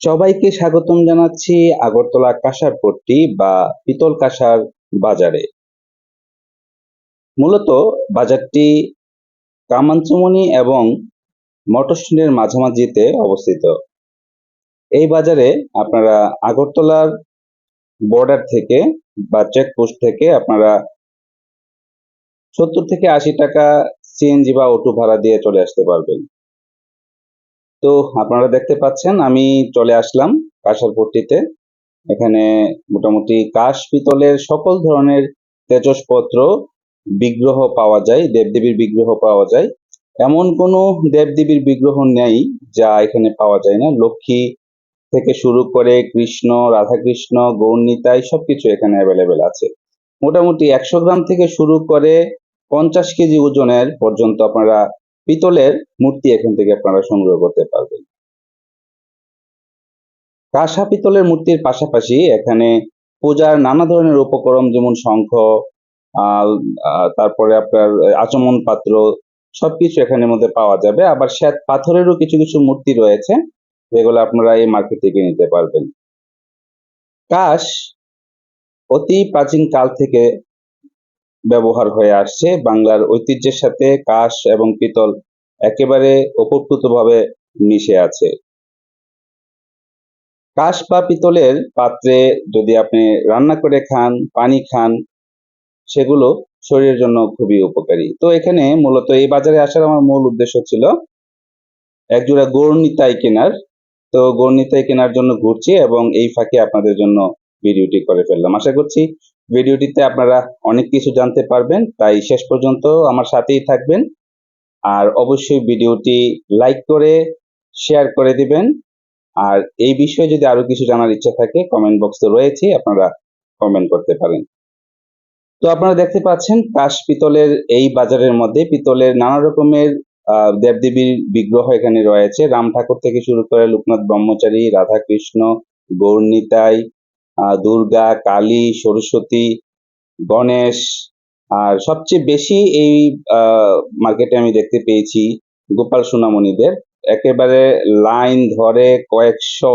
সবাইকে স্বাগতম জানাচ্ছি আগরতলা কাঁসারপট্টি বা পিতল কাঁসার বাজারে। মূলত বাজারটি কামানচুমনি এবং মটরশুনের মাঝামাঝিতে অবস্থিত। এই বাজারে আপনারা আগরতলার বর্ডার থেকে বা চেকপোস্ট থেকে আপনারা সত্তর থেকে আশি টাকা সিএনজি বা অটো ভাড়া দিয়ে চলে আসতে পারবেন। তো আপনারা দেখতে পাচ্ছেন, আমি চলে আসলাম কাঁসারপট্টিতে এখানে মোটামুটি কাশ পিতলের সকল ধরনের তেজসপত্র বিগ্রহ পাওয়া যায়, দেবদেবীর বিগ্রহ পাওয়া যায়। এমন কোনো দেবদেবীর বিগ্রহ নেই যা এখানে পাওয়া যায় না। লক্ষ্মী থেকে শুরু করে কৃষ্ণ, রাধাকৃষ্ণ গৌরনীতাই সবকিছু এখানে অ্যাভেলেবেল আছে। মোটামুটি একশো গ্রাম থেকে শুরু করে পঞ্চাশ কেজি ওজনের পর্যন্ত আপনারা পিতলের মূর্তি এখান থেকে আপনারা সংগ্রহ করতে পারবেন। কাঁসা পিতলের মূর্তির পাশাপাশি এখানে পূজার নানা ধরনের উপকরণ যেমন শঙ্খ তারপরে আপনার আচমন পাত্র সবকিছু এখানের মধ্যে পাওয়া যাবে। আবার শ্বেত পাথরেরও কিছু কিছু মূর্তি রয়েছে, যেগুলো আপনারা এই মার্কেট থেকে নিতে পারবেন। কাশ অতি প্রাচীন কাল থেকে ব্যবহার হয়ে আসছে। বাংলার ঐতিহ্যের সাথে কাশ এবং পিতল একেবারে ওতপ্রোতভাবে মিশে আছে। কাশ বা পিতলের পাত্রে যদি আপনি রান্না করে খান, পানি খান, সেগুলো শরীরের জন্য খুবই উপকারী। তো এখানে মূলত এই বাজারে আসার আমার মূল উদ্দেশ্য ছিল একজোড়া গৌরনিতাই কেনার। তো গৌরনিতাই কেনার জন্য ঘুরছি এবং এই ফাঁকে আপনাদের জন্য ভিডিওটি করে ফেললাম। আশা করছি ভিডিওটিতে আপনারা অনেক কিছু জানতে পারবেন। তাই শেষ পর্যন্ত আমার সাথেই থাকবেন। আর অবশ্যই ভিডিওটি লাইক করে, শেয়ার করে দিবেন। আর এই বিষয়ে যদি আরও কিছু জানার ইচ্ছা থাকে কমেন্ট বক্সে রয়েছে, আপনারা কমেন্ট করতে পারেন। তো আপনারা দেখতে পাচ্ছেন, কাশ পিতলের এই বাজারের মধ্যে পিতলের নানা রকমের দেবদেবীর বিগ্রহ এখানে রয়েছে। রাম ঠাকুর থেকে শুরু করে লোকনাথ ব্রহ্মচারী, রাধাকৃষ্ণ গৌরনিতাই দুর্গা, কালী, সরস্বতী, গণেশ, আর সবচেয়ে বেশি এই মার্কেটে আমি দেখতে পেয়েছি গোপাল সোনামণিদের। একেবারে লাইন ধরে কয়েকশো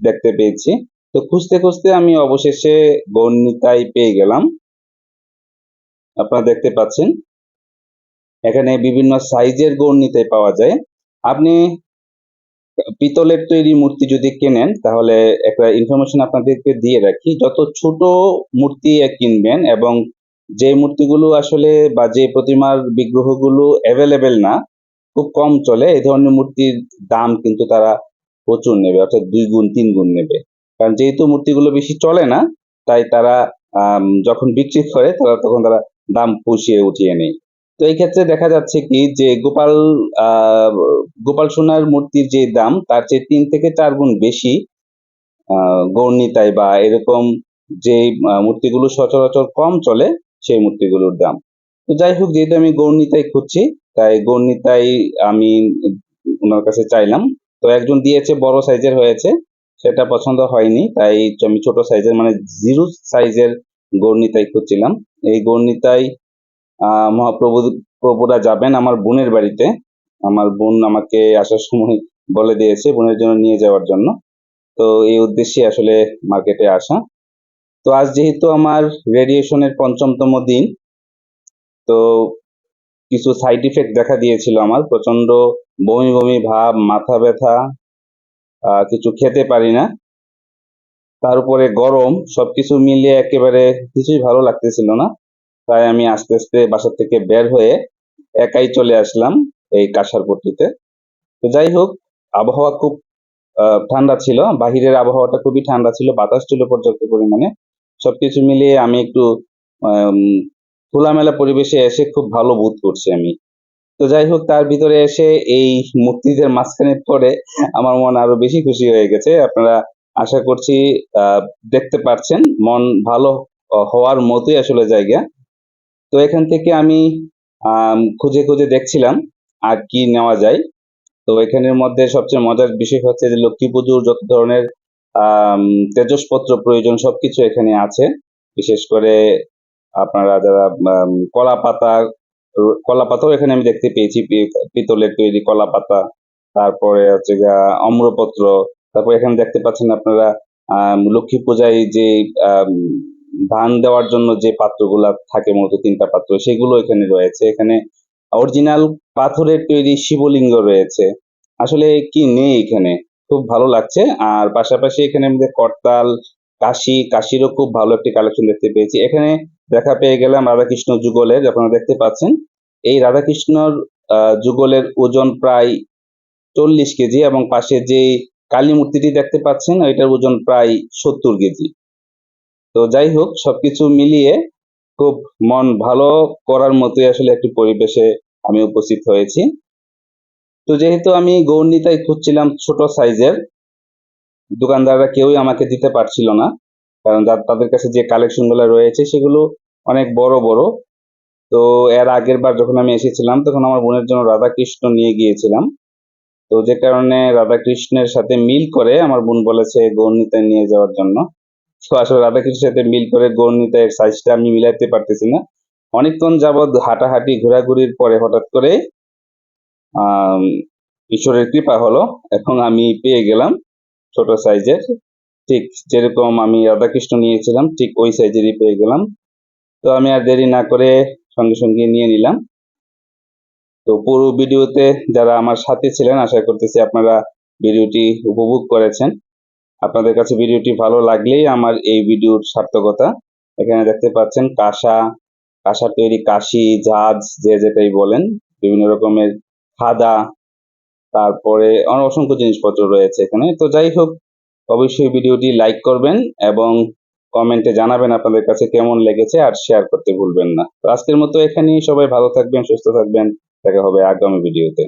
দেখতে পেয়েছি। তো খুঁজতে খুঁজতে আমি অবশেষে গণিতাই পেয়ে গেলাম। আপনারা দেখতে পাচ্ছেন। এখানে বিভিন্ন সাইজের গৌরনীতাই পাওয়া যায়। আপনি পিতলের তৈরি মূর্তি যদি কেনেন, তাহলে একটা ইনফরমেশন আপনাদেরকে দিয়ে রাখি, যত ছোট মূর্তি কিনবেন এবং যে মূর্তিগুলো আসলে বা যে প্রতিমার বিগ্রহগুলো অ্যাভেলেবেল না, খুব কম চলে, এই ধরনের মূর্তির দাম কিন্তু তারা প্রচুর নেবে, অর্থাৎ দুই গুণ, তিন গুণ নেবে। কারণ যেহেতু মূর্তিগুলো বেশি চলে না, তাই তারা যখন বিক্রি করে, তারা তখন তারা দাম পুষিয়ে উঠিয়ে নেয়। তো এই ক্ষেত্রে দেখা যাচ্ছে কি যে গোপাল গোপাল সোনার মূর্তির যে দাম, তার চেয়ে তিন থেকে চার গুণ বেশি গৌরনীতাই বা এরকম যে মূর্তিগুলো সচরাচর কম চলে, সেই মূর্তিগুলোর দাম। তো যাই হোক, যেহেতু আমি গৌরনীতাই খুঁজছি, তাই গৌরনীতাই আমি ওনার কাছে চাইলাম। তো একজন দিয়েছে, বড় সাইজের হয়েছে, সেটা পছন্দ হয়নি, তাই আমি ছোট সাইজের মানে জিরো সাইজের গৌরনীতাই খুঁজছিলাম। এই গৌরনীতাই মহাপ্রভু প্রভুরা যাবেন আমার বোনের বাড়িতে। আমার বোন আমাকে আসার সময় বলে দিয়েছে বোনের জন্য নিয়ে যাওয়ার জন্য। তো এই উদ্দেশ্যে আসলে মার্কেটে আসা। তো আজ যেহেতু আমার রেডিয়েশনের পঞ্চমতম দিন, তো কিছু সাইড ইফেক্ট দেখা দিয়েছিল আমার। প্রচণ্ড বমি বমি ভাব, মাথা ব্যথা কিছু খেতে পারি না। তার উপরে গরম, সবকিছু মিলিয়ে একেবারে কিছুই ভালো লাগতেছিল না। তাই আমি আস্তে আস্তে বাসার থেকে বের হয়ে একাই চলে আসলাম এই কাঁসারপট্টিতে। তো যাই হোক, আবহাওয়া খুব ঠান্ডা ছিল। বাহিরের আবহাওয়াটা খুবই ঠান্ডা ছিল, বাতাস ছিল পর্যাপ্ত পরিমাণে। সবকিছু মিলিয়ে আমি একটু খোলামেলা পরিবেশে এসে খুব ভালো বোধ করছি আমি। তো যাই হোক, তার ভিতরে এসে এই মূর্তিদের মাঝখানে পরে আমার মন আরও বেশি খুশি হয়ে গেছে। আপনারা আশা করছি দেখতে পাচ্ছেন মন ভালো হওয়ার মতোই আসলে জায়গা। তো এখান থেকে আমি খুঁজে খুঁজে দেখছিলাম আর কি নেওয়া যায়। তো এখানের মধ্যে সবচেয়ে মজার বিষয় হচ্ছে যে লক্ষ্মী পুজোর যত ধরনের তেজসপত্র প্রয়োজন সবকিছু এখানে আছে। বিশেষ করে আপনারা যারা কলা পাতা, কলা পাতাও এখানে আমি দেখতে পেয়েছি। পিতলের তৈরি কলা পাতা, তারপরে হচ্ছে অম্রপত্র, তারপর এখানে দেখতে পাচ্ছেন আপনারা লক্ষ্মী পূজায় যে ধান দেওয়ার জন্য যে পাত্রগুলা থাকে, মূলত তিনটা পাত্র, সেগুলো এখানে রয়েছে। এখানে অরিজিনাল পাথরের তৈরি শিবলিঙ্গ রয়েছে। আসলে কি নেই এখানে? খুব ভালো লাগছে। আর পাশাপাশি এখানে আমাদের করতাল, কাশি, কাশিরও খুব ভালো একটি কালেকশন দেখতে পেয়েছি। এখানে দেখা পেয়ে গেলাম রাধাকৃষ্ণ যুগলের আপনারা দেখতে পাচ্ছেন, এই রাধাকৃষ্ণর যুগলের ওজন প্রায় চল্লিশ কেজি এবং পাশে যে কালী মূর্তিটি দেখতে পাচ্ছেন এটার ওজন প্রায় সত্তর কেজি। তো যাই হোক, সবকিছু মিলিয়ে খুব মন ভালো করার মতোই আসলে একটি পরিবেশে আমি উপস্থিত হয়েছি। তো যেহেতু আমি গৌরনীতাই খুঁজছিলাম ছোট সাইজের, দোকানদাররা কেউই আমাকে দিতে পারছিল না, কারণ তাদের কাছে যে কালেকশনগুলো রয়েছে সেগুলো অনেক বড় বড়। তো এর আগের বার যখন আমি এসেছিলাম, তখন আমার বোনের জন্য রাধাকৃষ্ণ নিয়ে গিয়েছিলাম। তো যে কারণে রাধাকৃষ্ণের সাথে মিল করে আমার বোন বলেছে গৌরনীতায় নিয়ে যাওয়ার জন্য। তো আসলে রাধাকৃষ্ণের সাথে মিল করে গৌরনীতায়ের সাইজটা আমি মিলাইতে পারতেছি না। অনেকক্ষণ যাবৎ হাঁটাহাঁটি, ঘোরাঘুরির পরে হঠাৎ করে ঈশ্বরের কৃপা হলো এবং আমি পেয়ে গেলাম ছোট সাইজের ঠিক যেরকম আমি রাধাকৃষ্ণ নিয়েছিলাম, ঠিক ওই সাইজেরই পেয়ে গেলাম। তো আমি আর দেরি না করে সঙ্গে সঙ্গে নিয়ে নিলাম। তো পুরো ভিডিওতে যারা আমার সাথে ছিলেন, আশা করতেছি আপনারা ভিডিওটি উপভোগ করেছেন। আপনাদের কাছে ভিডিওটি ভালো লাগলেই আমার এই ভিডিওর সার্থকতা। এখানে দেখতে পাচ্ছেন কাঁসা কাঁসা তৈরি কাশি, জাজ, যে যেটাই বলেন, বিভিন্ন রকমের খাদা, তারপরে অসংখ্য জিনিসপত্র রয়েছে এখানে। তো যাই হোক, অবশ্যই ভিডিওটি লাইক করবেন এবং কমেন্টে জানাবেন আপনাদের কাছে কেমন লেগেছে আর শেয়ার করতে ভুলবেন না। তো আজকের মতো এখানেই সবাই ভালো থাকবেন, সুস্থ থাকবেন। দেখা হবে আগামী ভিডিওতে।